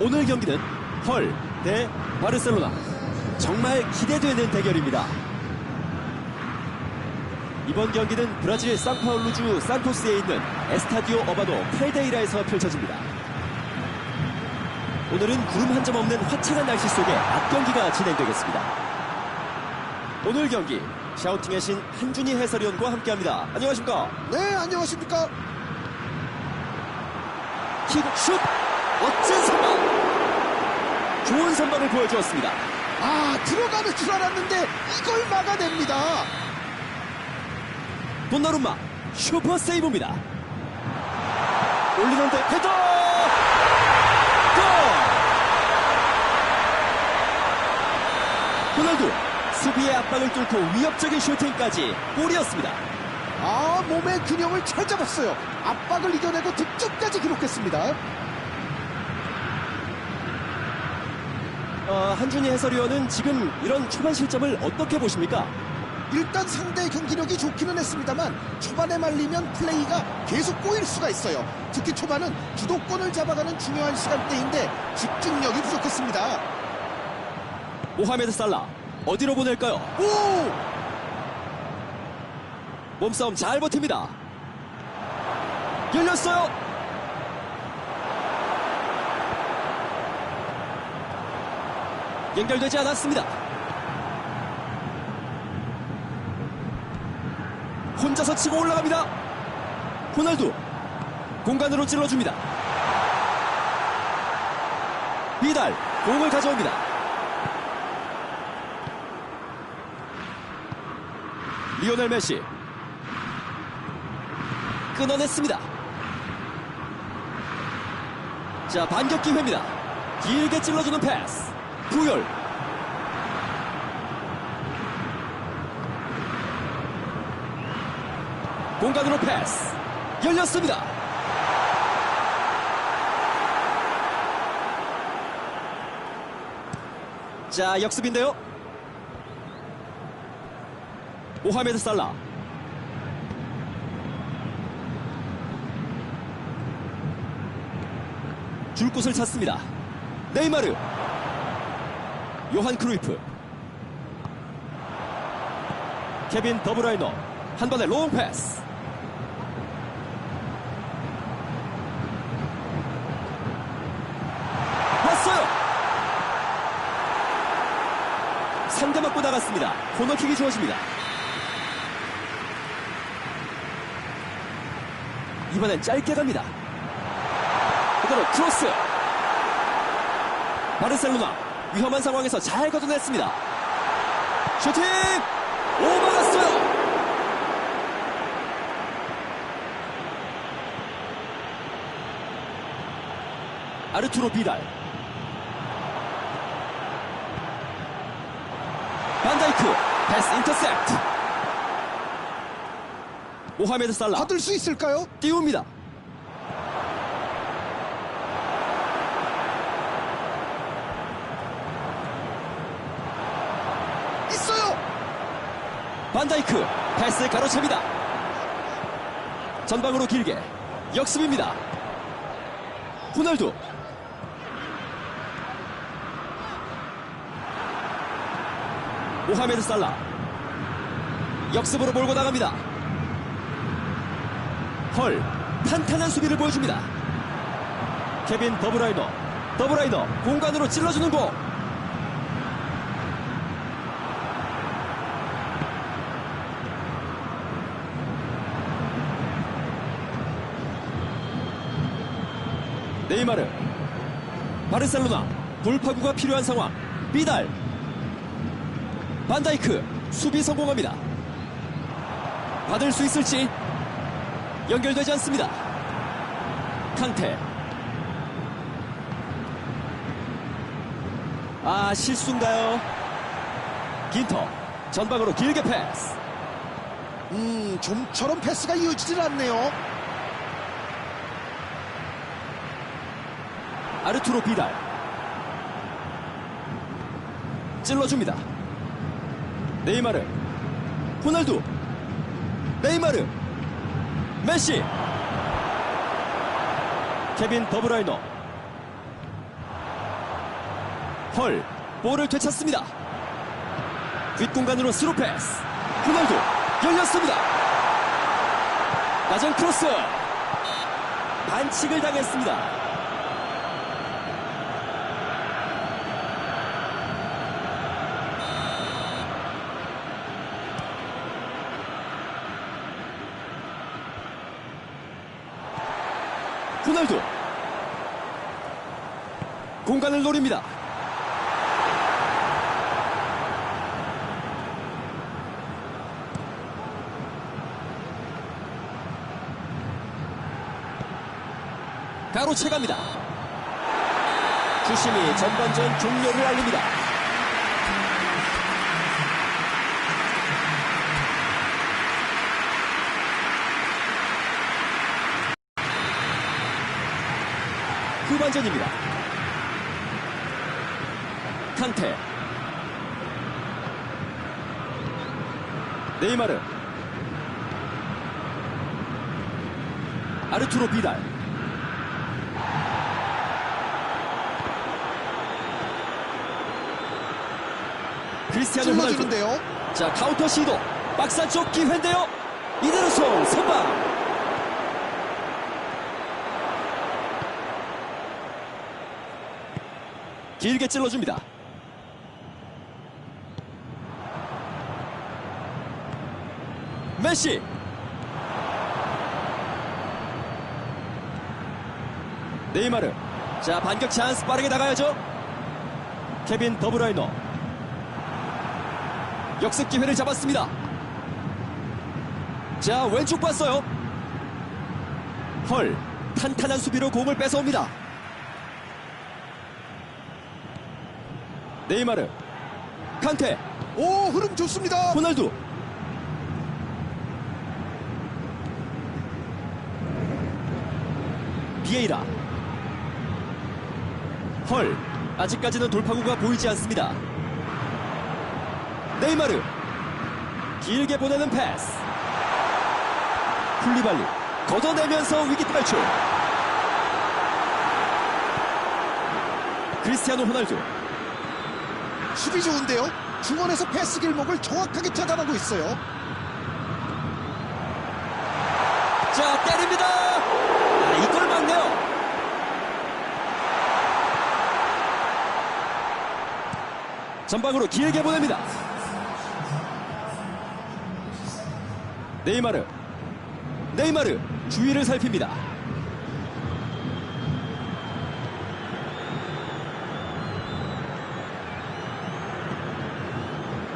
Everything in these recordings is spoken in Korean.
오늘 경기는 헐대 바르셀로나. 정말 기대되는 대결입니다. 이번 경기는 브라질 상파울루주 산토스에 있는 에스타디오 어바도 칼데이라에서 펼쳐집니다. 오늘은 구름 한 점 없는 화창한 날씨 속에 앞경기가 진행되겠습니다. 오늘 경기 샤우팅의 신 한준희 해설위원과 함께합니다. 안녕하십니까? 네, 안녕하십니까? 킥, 슛! 선방을 보여주었습니다. 아, 들어가는 줄 알았는데 이걸 막아냅니다. 돈나룸마 슈퍼 세이브입니다. 올리는데 헤더! 골! 호날두 수비의 압박을 뚫고 위협적인 슈팅까지 골이었습니다. 아, 몸의 균형을 잘 잡았어요. 압박을 이겨내고 득점까지 기록했습니다. 어, 한준희 해설위원은 지금 이런 초반 실점을 어떻게 보십니까? 일단 상대의 경기력이 좋기는 했습니다만 초반에 말리면 플레이가 계속 꼬일 수가 있어요. 특히 초반은 주도권을 잡아가는 중요한 시간대인데 집중력이 부족했습니다. 모하메드 살라 어디로 보낼까요? 오! 몸싸움 잘 버팁니다. 열렸어요. 연결되지 않았습니다. 혼자서 치고 올라갑니다. 호날두 공간으로 찔러줍니다. 비달 공을 가져옵니다. 리오넬 메시 끊어냈습니다. 자, 반격 기회입니다. 길게 찔러주는 패스. 부열. 공간으로 패스. 열렸습니다. 자, 역습인데요. 모하메드 살라. 줄 곳을 찾습니다. 네이마르. 요한 크루이프. 케빈 더브라이너. 한 번의 롱 패스. 왔어요. 상대 맞고 나갔습니다. 코너킥이 주어집니다. 이번엔 짧게 갑니다. 그대로 크로스. 바르셀로나 위험한 상황에서 잘 걷어냈습니다. 슈팅! 오 막았어요. 아르투로 비달. 반다이크 패스 인터셉트. 모하메드 살라 받을 수 있을까요? 띄웁니다. 반다이크 패스 가로챕니다. 전방으로 길게 역습입니다. 호날두 모하메드 살라 역습으로 몰고 나갑니다. 헐 탄탄한 수비를 보여줍니다. 케빈 더브라이너. 더브라이너 공간으로 찔러주는 공. 네이마르. 바르셀로나 돌파구가 필요한 상황. 비달. 반다이크 수비 성공합니다. 받을 수 있을지 연결되지 않습니다. 칸테. 아 실수인가요? 긴터 전방으로 길게 패스. 음, 좀처럼 패스가 이어지질 않네요. 아르투로 비달. 찔러줍니다. 네이마르. 호날두. 네이마르. 메시. 케빈 더브라이너. 헐. 볼을 되찾습니다. 뒷공간으로 스루 패스. 호날두. 열렸습니다. 낮은 크로스. 반칙을 당했습니다. 호날두 공간을 노립니다. 가로채갑니다. 주심이 전반전 종료를 알립니다. 후반전입니다. 칸테 네이마르. 아르투로 비달. 크리스티아노 호날두. 자 카운터 시도. 박스 안쪽 기회인데요. 이대로 손 선방. 길게 찔러줍니다 메시 네이마르 자 반격 찬스 빠르게 나가야죠 케빈 더브라이너 역습 기회를 잡았습니다. 자, 왼쪽 봤어요. 헐, 탄탄한 수비로 공을 뺏어옵니다. 네이마르, 칸테, 오, 흐름 좋습니다. 호날두. 비에이라. 헐, 아직까지는 돌파구가 보이지 않습니다. 네이마르. 길게 보내는 패스. 쿨리발리. 걷어내면서 위기 탈출. 크리스티아노 호날두. 수비 좋은데요. 중원에서 패스 길목을 정확하게 차단하고 있어요. 자, 때립니다. 아, 이걸 막네요. 전방으로 길게 보냅니다. 네이마르. 네이마르. 주위를 살핍니다.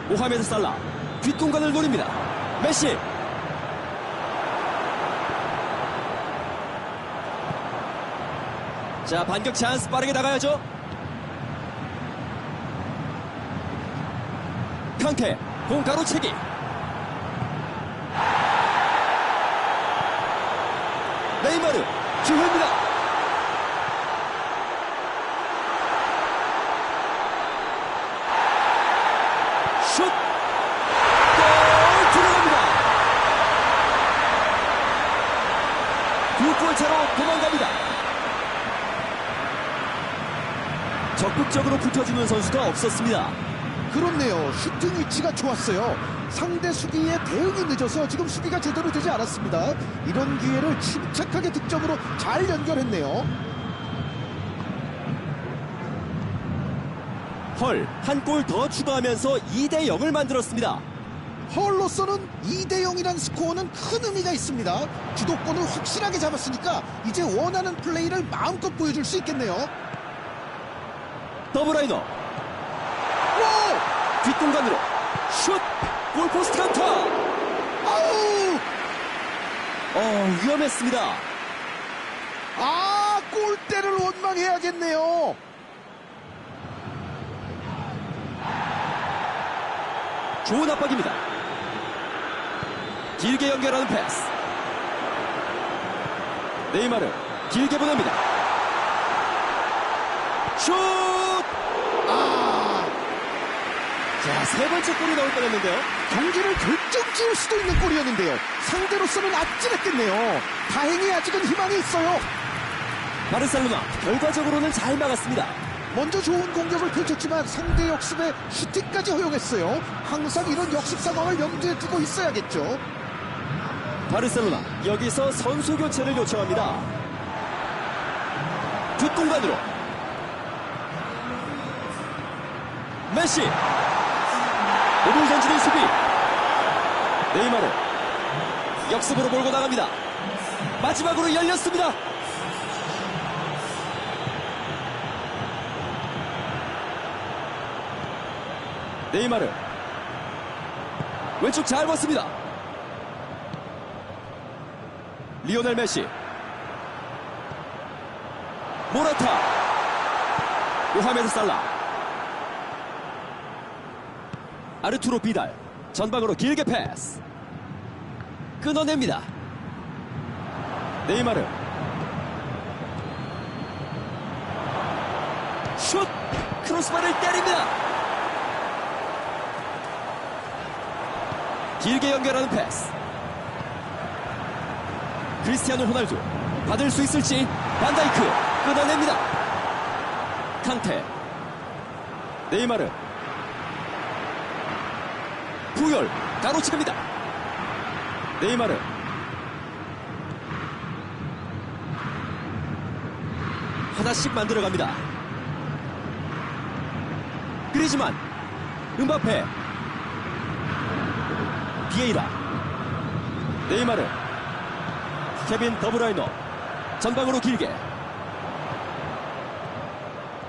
모하메드 살라. 뒷공간을 노립니다. 메시. 자, 반격 찬스 빠르게 나가야죠. 칸테, 공 가로 채기. 네이마르, 기회입니다. 슛! 골 들어갑니다. 두 골차로 도망갑니다. 적극적으로 붙여주는 선수가 없었습니다. 그렇네요. 슈팅 위치가 좋았어요. 상대 수비의 대응이 늦어서 지금 수비가 제대로 되지 않았습니다. 이런 기회를 침착하게 득점으로 잘 연결했네요. 헐, 한 골 더 추가하면서 2대 0을 만들었습니다. 헐로서는 2대 0이란 스코어는 큰 의미가 있습니다. 주도권을 확실하게 잡았으니까 이제 원하는 플레이를 마음껏 보여줄 수 있겠네요. 더블라이너 오! 뒷공간으로 슛! 골포스트 강타! 아우! 어, 위험했습니다. 아, 골대를 원망해야겠네요. 좋은 압박입니다. 길게 연결하는 패스. 네이마르 길게 보냅니다. 슛! 아, 자, 세 번째 골이 나올 뻔했는데요. 경기를 결정 지을 수도 있는 골이었는데요. 상대로서는 아찔했겠네요. 다행히 아직은 희망이 있어요. 바르셀로나 결과적으로는 잘 막았습니다. 먼저 좋은 공격을 펼쳤지만 상대 역습에 슈팅까지 허용했어요. 항상 이런 역습 상황을 염두에 두고 있어야겠죠. 바르셀로나 여기서 선수 교체를 요청합니다. 뒷공간으로 메시 오늘 전진의 수비 네이마르 역습으로 몰고 나갑니다. 마지막으로 열렸습니다. 네이마르 왼쪽 잘 봤습니다. 리오넬 메시 모라타 모하메드 살라 아르투로 비달 전방으로 길게 패스. 끊어냅니다. 네이마르. 슛! 크로스바를 때립니다. 길게 연결하는 패스. 크리스티아노 호날두 받을 수 있을지 반다이크 끊어냅니다. 칸테. 네이마르 부열 가로채입니다. 네이마르. 하나씩 만들어갑니다. 그리지만 음바페 비에이라 네이마르 케빈 더브라이너 전방으로 길게.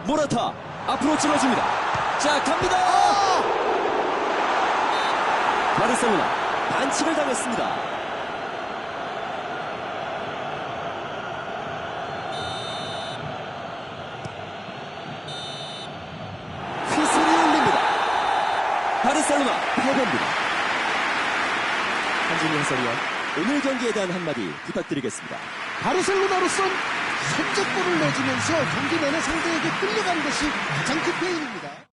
모라타 앞으로 찔러줍니다. 자 갑니다 바르셀로나 반칙을 당했습니다. 휘슬이 울립니다. 바르셀로나 패배입니다. 한진희 해설위원 오늘 경기에 대한 한마디 부탁드리겠습니다. 바르셀로나로선 선제골을 내주면서 경기 내내 상대에게 끌려간 것이 가장 큰 페인입니다.